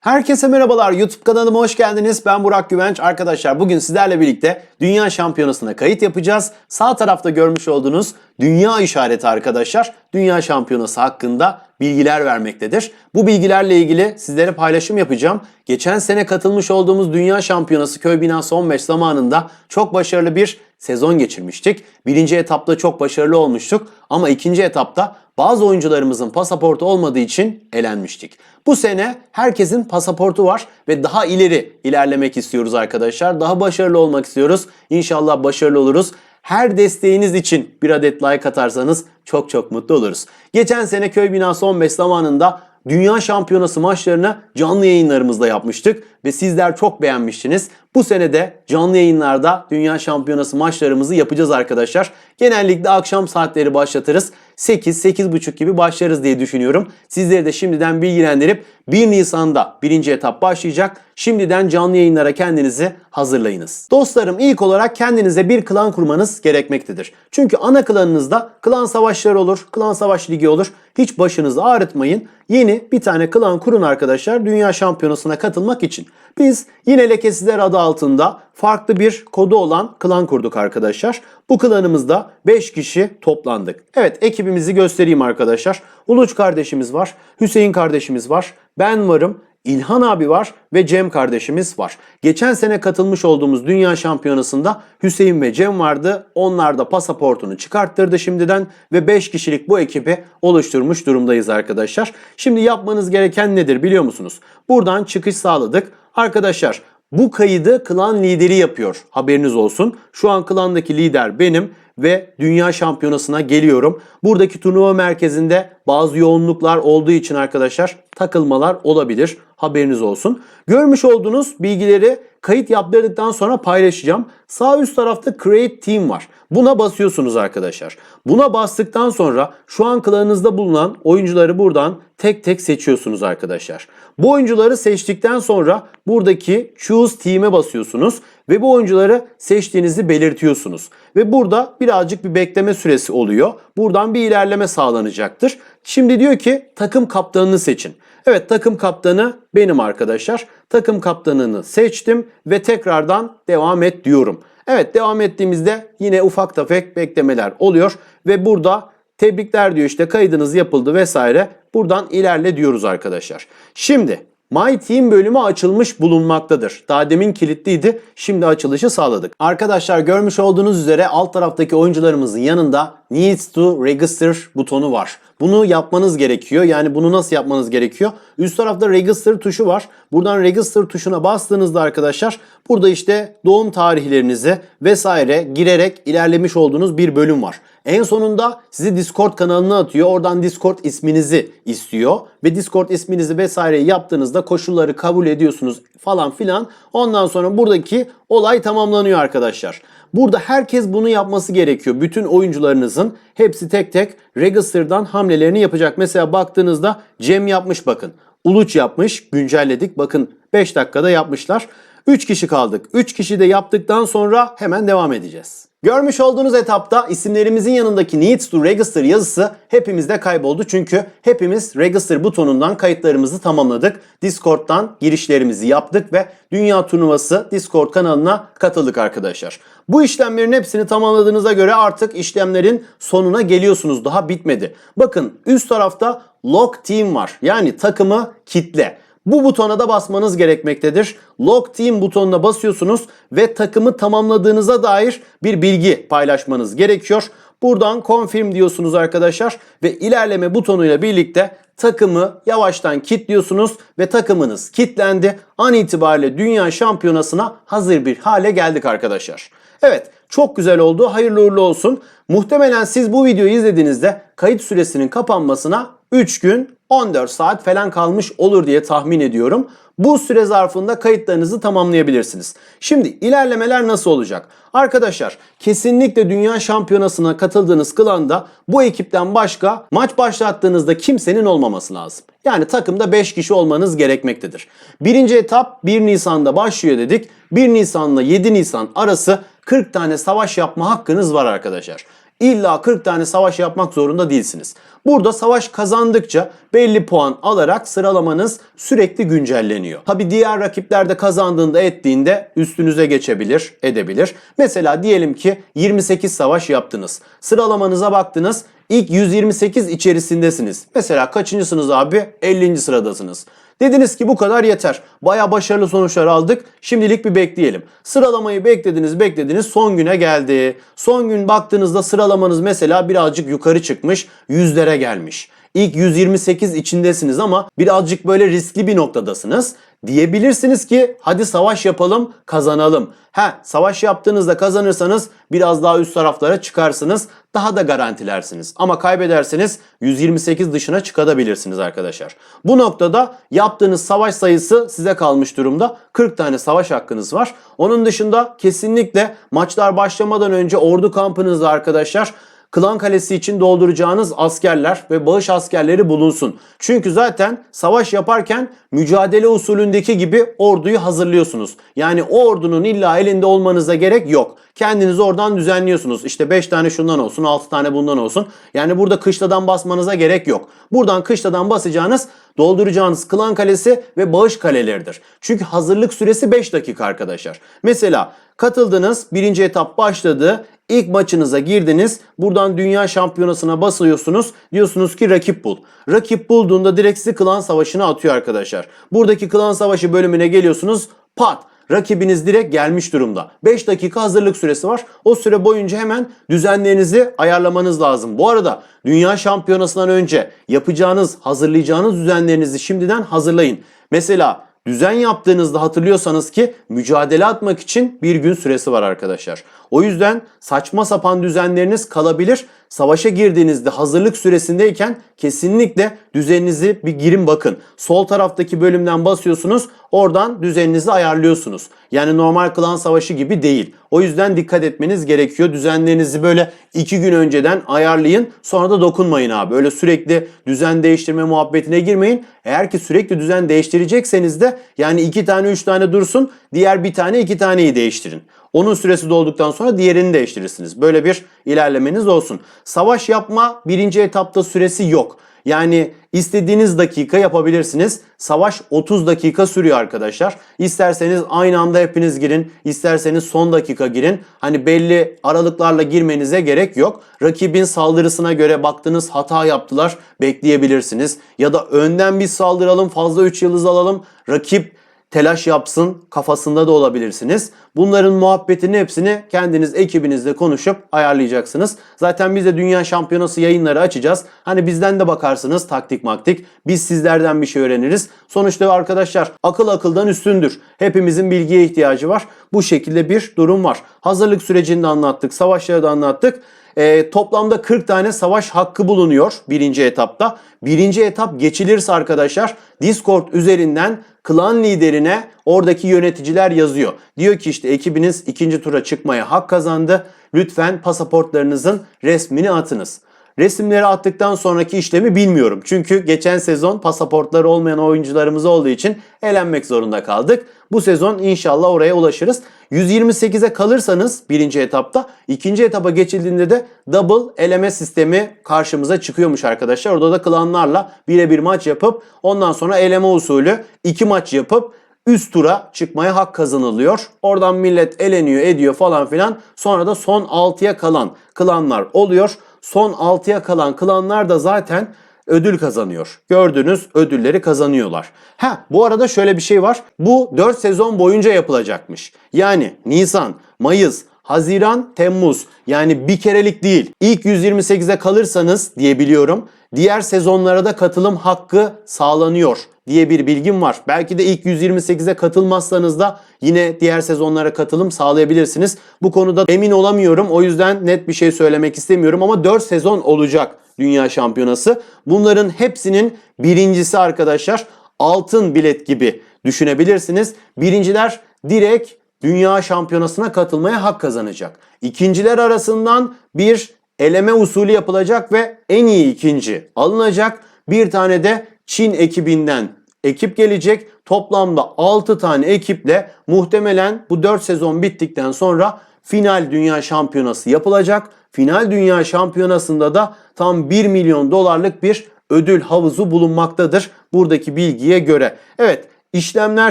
Herkese merhabalar YouTube kanalıma hoş geldiniz. Ben Burak Güvenç. Arkadaşlar bugün sizlerle birlikte Dünya Şampiyonası'na kayıt yapacağız. Sağ tarafta görmüş olduğunuz Dünya işareti arkadaşlar Dünya Şampiyonası hakkında bilgiler vermektedir. Bu bilgilerle ilgili sizlere paylaşım yapacağım. Geçen sene katılmış olduğumuz Dünya Şampiyonası Köy Binası 15 zamanında çok başarılı bir sezon geçirmiştik. Birinci etapta çok başarılı olmuştuk ama ikinci etapta bazı oyuncularımızın pasaportu olmadığı için elenmiştik. Bu sene herkesin pasaportu var ve daha ileri ilerlemek istiyoruz arkadaşlar. Daha başarılı olmak istiyoruz. İnşallah başarılı oluruz. Her desteğiniz için bir adet like atarsanız çok çok mutlu oluruz. Geçen sene Köy Binası 15 zamanında Dünya Şampiyonası maçlarını canlı yayınlarımızda yapmıştık ve sizler çok beğenmiştiniz. Bu sene de canlı yayınlarda Dünya Şampiyonası maçlarımızı yapacağız arkadaşlar. Genellikle akşam saatleri başlatırız. 8-8.30 gibi başlarız diye düşünüyorum. Sizleri de şimdiden bilgilendirip 1 Nisan'da birinci etap başlayacak. Şimdiden canlı yayınlara kendinizi hazırlayınız. Dostlarım ilk olarak kendinize bir klan kurmanız gerekmektedir. Çünkü ana klanınızda klan savaşları olur, klan savaş ligi olur. Hiç başınızı ağrıtmayın. Yeni bir tane klan kurun arkadaşlar Dünya Şampiyonası'na katılmak için. Biz yine Lekesizler adı altında farklı bir kodu olan klan kurduk arkadaşlar. Bu klanımızda 5 kişi toplandık. Evet ekibimizi göstereyim arkadaşlar. Uluç kardeşimiz var, Hüseyin kardeşimiz var, ben varım, İlhan abi var ve Cem kardeşimiz var. Geçen sene katılmış olduğumuz Dünya Şampiyonası'nda Hüseyin ve Cem vardı. Onlar da pasaportunu çıkarttırdı şimdiden ve 5 kişilik bu ekibi oluşturmuş durumdayız arkadaşlar. Şimdi yapmanız gereken nedir biliyor musunuz? Buradan çıkış sağladık. Arkadaşlar bu kaydı klan lideri yapıyor. Haberiniz olsun. Şu an klandaki lider benim ve Dünya Şampiyonası'na geliyorum. Buradaki turnuva merkezinde bazı yoğunluklar olduğu için arkadaşlar takılmalar olabilir. Haberiniz olsun. Görmüş olduğunuz bilgileri kayıt yaptırdıktan sonra paylaşacağım. Sağ üst tarafta Create Team var. Buna basıyorsunuz arkadaşlar. Buna bastıktan sonra şu an klanınızda bulunan oyuncuları buradan tek tek seçiyorsunuz arkadaşlar. Bu oyuncuları seçtikten sonra buradaki Choose Team'e basıyorsunuz ve bu oyuncuları seçtiğinizi belirtiyorsunuz. Ve burada birazcık bir bekleme süresi oluyor. Buradan bir ilerleme sağlanacaktır. Şimdi diyor ki takım kaptanını seçin. Evet takım kaptanı benim arkadaşlar. Takım kaptanını seçtim ve tekrardan devam et diyorum. Evet devam ettiğimizde yine ufak tefek beklemeler oluyor ve burada tebrikler diyor işte kaydınız yapıldı vesaire. Buradan ilerle diyoruz arkadaşlar. Şimdi My Team bölümü açılmış bulunmaktadır. Daha demin kilitliydi. Şimdi açılışı sağladık. Arkadaşlar görmüş olduğunuz üzere alt taraftaki oyuncularımızın yanında Needs to Register butonu var. Bunu yapmanız gerekiyor. Yani bunu nasıl yapmanız gerekiyor? Üst tarafta Register tuşu var. Buradan Register tuşuna bastığınızda arkadaşlar burada işte doğum tarihlerinizi vesaire girerek ilerlemiş olduğunuz bir bölüm var. En sonunda sizi Discord kanalına atıyor. Oradan Discord isminizi istiyor. Ve Discord isminizi vesaire yaptığınızda koşulları kabul ediyorsunuz falan filan. Ondan sonra buradaki olay tamamlanıyor arkadaşlar. Burada herkes bunu yapması gerekiyor. Bütün oyuncularınızın hepsi tek tek Register'dan hamlelerini yapacak. Mesela baktığınızda Cem yapmış bakın. Uluç yapmış. Güncelledik. Bakın 5 dakikada yapmışlar. 3 kişi kaldık. 3 kişi de yaptıktan sonra hemen devam edeceğiz. Görmüş olduğunuz etapta isimlerimizin yanındaki Needs to Register yazısı hepimizde kayboldu. Çünkü hepimiz Register butonundan kayıtlarımızı tamamladık. Discord'dan girişlerimizi yaptık ve Dünya Turnuvası Discord kanalına katıldık arkadaşlar. Bu işlemlerin hepsini tamamladığınıza göre artık işlemlerin sonuna geliyorsunuz. Daha bitmedi. Bakın üst tarafta Lock Team var. Yani takımı kitle. Bu butona da basmanız gerekmektedir. Lock Team butonuna basıyorsunuz ve takımı tamamladığınıza dair bir bilgi paylaşmanız gerekiyor. Buradan confirm diyorsunuz arkadaşlar ve ilerleme butonuyla birlikte takımı yavaştan kilitliyorsunuz ve takımınız kilitlendi. An itibariyle dünya şampiyonasına hazır bir hale geldik arkadaşlar. Evet çok güzel oldu. Hayırlı uğurlu olsun. Muhtemelen siz bu videoyu izlediğinizde kayıt süresinin kapanmasına 3 gün 14 saat falan kalmış olur diye tahmin ediyorum. Bu süre zarfında kayıtlarınızı tamamlayabilirsiniz. Şimdi ilerlemeler nasıl olacak? Arkadaşlar kesinlikle dünya şampiyonasına katıldığınız klanda bu ekipten başka maç başlattığınızda kimsenin olmaması lazım. Yani takımda 5 kişi olmanız gerekmektedir. Birinci etap 1 Nisan'da başlıyor dedik. 1 Nisan'la 7 Nisan arası 40 tane savaş yapma hakkınız var arkadaşlar. İlla 40 tane savaş yapmak zorunda değilsiniz. Burada savaş kazandıkça belli puan alarak sıralamanız sürekli güncelleniyor. Tabi diğer rakipler de kazandığında ettiğinde üstünüze geçebilir, edebilir. Mesela diyelim ki 28 savaş yaptınız. Sıralamanıza baktınız. İlk 128 içerisindesiniz. Mesela kaçıncısınız abi? 50. sıradasınız. Dediniz ki bu kadar yeter. Baya başarılı sonuçlar aldık. Şimdilik bir bekleyelim. Sıralamayı beklediniz beklediniz son güne geldi. Son gün baktığınızda sıralamanız mesela birazcık yukarı çıkmış. Yüzlere gelmiş. İlk 128 içindesiniz ama birazcık böyle riskli bir noktadasınız. Diyebilirsiniz ki hadi savaş yapalım kazanalım. Ha savaş yaptığınızda kazanırsanız biraz daha üst taraflara çıkarsınız. Daha da garantilersiniz. Ama kaybederseniz 128 dışına çıkabilirsiniz arkadaşlar. Bu noktada yaptığınız savaş sayısı size kalmış durumda. 40 tane savaş hakkınız var. Onun dışında kesinlikle maçlar başlamadan önce ordu kampınızda arkadaşlar Klan Kalesi için dolduracağınız askerler ve bağış askerleri bulunsun. Çünkü zaten savaş yaparken mücadele usulündeki gibi orduyu hazırlıyorsunuz. Yani o ordunun illa elinde olmanıza gerek yok. Kendiniz oradan düzenliyorsunuz. İşte 5 tane şundan olsun, 6 tane bundan olsun. Yani burada kışladan basmanıza gerek yok. Buradan kışladan basacağınız dolduracağınız klan kalesi ve bağış kaleleridir. Çünkü hazırlık süresi 5 dakika arkadaşlar. Mesela katıldınız, birinci etap başladı. İlk maçınıza girdiniz. Buradan dünya şampiyonasına basıyorsunuz. Diyorsunuz ki rakip bul. Rakip bulduğunda direkt sizi klan savaşına atıyor arkadaşlar. Buradaki klan savaşı bölümüne geliyorsunuz. Pat rakibiniz direkt gelmiş durumda. 5 dakika hazırlık süresi var. O süre boyunca hemen düzenlerinizi ayarlamanız lazım. Bu arada dünya şampiyonasından önce yapacağınız, hazırlayacağınız düzenlerinizi şimdiden hazırlayın. Mesela düzen yaptığınızda hatırlıyorsanız ki mücadele atmak için bir gün süresi var arkadaşlar. O yüzden saçma sapan düzenleriniz kalabilir. Savaşa girdiğinizde hazırlık süresindeyken kesinlikle düzeninizi bir girin bakın. Sol taraftaki bölümden basıyorsunuz. Oradan düzeninizi ayarlıyorsunuz. Yani normal klan savaşı gibi değil. O yüzden dikkat etmeniz gerekiyor. Düzenlerinizi böyle iki gün önceden ayarlayın. Sonra da dokunmayın abi. Öyle sürekli düzen değiştirme muhabbetine girmeyin. Eğer ki sürekli düzen değiştirecekseniz de yani iki tane üç tane dursun. Diğer bir tane iki taneyi değiştirin. Onun süresi dolduktan sonra diğerini değiştirirsiniz. Böyle bir ilerlemeniz olsun. Savaş yapma birinci etapta süresi yok. Yani istediğiniz dakika yapabilirsiniz. Savaş 30 dakika sürüyor arkadaşlar. İsterseniz aynı anda hepiniz girin, isterseniz son dakika girin. Hani belli aralıklarla girmenize gerek yok. Rakibin saldırısına göre baktınız hata yaptılar bekleyebilirsiniz. Ya da önden biz saldıralım fazla 3 yıldız alalım. Rakip telaş yapsın kafasında da olabilirsiniz. Bunların muhabbetini hepsini kendiniz ekibinizle konuşup ayarlayacaksınız. Zaten biz de Dünya Şampiyonası yayınları açacağız. Hani bizden de bakarsınız taktik maktik. Biz sizlerden bir şey öğreniriz. Sonuçta arkadaşlar akıl akıldan üstündür. Hepimizin bilgiye ihtiyacı var. Bu şekilde bir durum var. Hazırlık sürecini de anlattık. Savaşları da anlattık. E, toplamda 40 tane savaş hakkı bulunuyor birinci etapta. Birinci etap geçilirse arkadaşlar Discord üzerinden klan liderine oradaki yöneticiler yazıyor. Diyor ki işte ekibiniz ikinci tura çıkmaya hak kazandı. Lütfen pasaportlarınızın resmini atınız. Resimleri attıktan sonraki işlemi bilmiyorum. Çünkü geçen sezon pasaportları olmayan oyuncularımız olduğu için elenmek zorunda kaldık. Bu sezon inşallah oraya ulaşırız. 128'e kalırsanız birinci etapta ikinci etapa geçildiğinde de double eleme sistemi karşımıza çıkıyormuş arkadaşlar. Orada da klanlarla birebir maç yapıp ondan sonra eleme usulü iki maç yapıp üst tura çıkmaya hak kazanılıyor. Oradan millet eleniyor ediyor falan filan. Sonra da son 6'ya kalan klanlar oluyor. Son 6'ya kalan klanlar da zaten ödül kazanıyor. Gördüğünüz ödülleri kazanıyorlar. Ha bu arada şöyle bir şey var. Bu 4 sezon boyunca yapılacakmış. Yani Nisan, Mayıs, Haziran, Temmuz yani bir kerelik değil. İlk 128'e kalırsanız diyebiliyorum. Diğer sezonlara da katılım hakkı sağlanıyor diye bir bilgim var. Belki de ilk 128'e katılmazsanız da yine diğer sezonlara katılım sağlayabilirsiniz. Bu konuda emin olamıyorum. O yüzden net bir şey söylemek istemiyorum ama 4 sezon olacak Dünya Şampiyonası. Bunların hepsinin birincisi arkadaşlar altın bilet gibi düşünebilirsiniz. Birinciler direkt Dünya Şampiyonası'na katılmaya hak kazanacak. İkinciler arasından bir eleme usulü yapılacak ve en iyi ikinci alınacak. Bir tane de Çin ekibinden ekip gelecek. Toplamda 6 tane ekiple muhtemelen bu 4 sezon bittikten sonra final dünya şampiyonası yapılacak Final Dünya Şampiyonası'nda da tam 1 milyon dolarlık bir ödül havuzu bulunmaktadır buradaki bilgiye göre. Evet İşlemler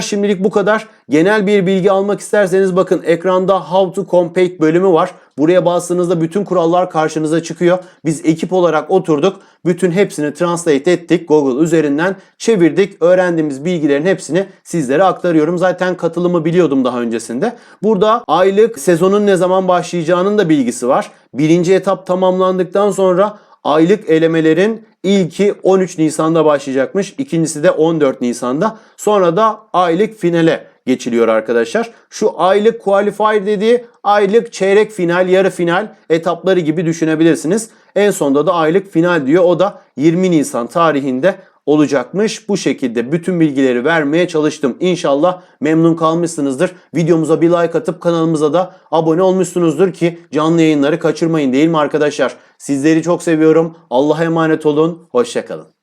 şimdilik bu kadar. Genel bir bilgi almak isterseniz bakın ekranda How to Compete bölümü var. Buraya bastığınızda bütün kurallar karşınıza çıkıyor. Biz ekip olarak oturduk. Bütün hepsini translate ettik. Google üzerinden çevirdik. Öğrendiğimiz bilgilerin hepsini sizlere aktarıyorum. Zaten katılımı biliyordum daha öncesinde. Burada aylık sezonun ne zaman başlayacağının da bilgisi var. Birinci etap tamamlandıktan sonra aylık elemelerin ilki 13 Nisan'da başlayacakmış. ikincisi de 14 Nisan'da. Sonra da aylık finale geçiliyor arkadaşlar. Şu aylık qualifier dediği aylık çeyrek final, yarı final etapları gibi düşünebilirsiniz. En sonunda da aylık final diyor. O da 20 Nisan tarihinde olacakmış. Bu şekilde bütün bilgileri vermeye çalıştım. İnşallah memnun kalmışsınızdır. Videomuza bir like atıp kanalımıza da abone olmuşsunuzdur ki canlı yayınları kaçırmayın değil mi arkadaşlar? Sizleri çok seviyorum. Allah'a emanet olun. Hoşçakalın.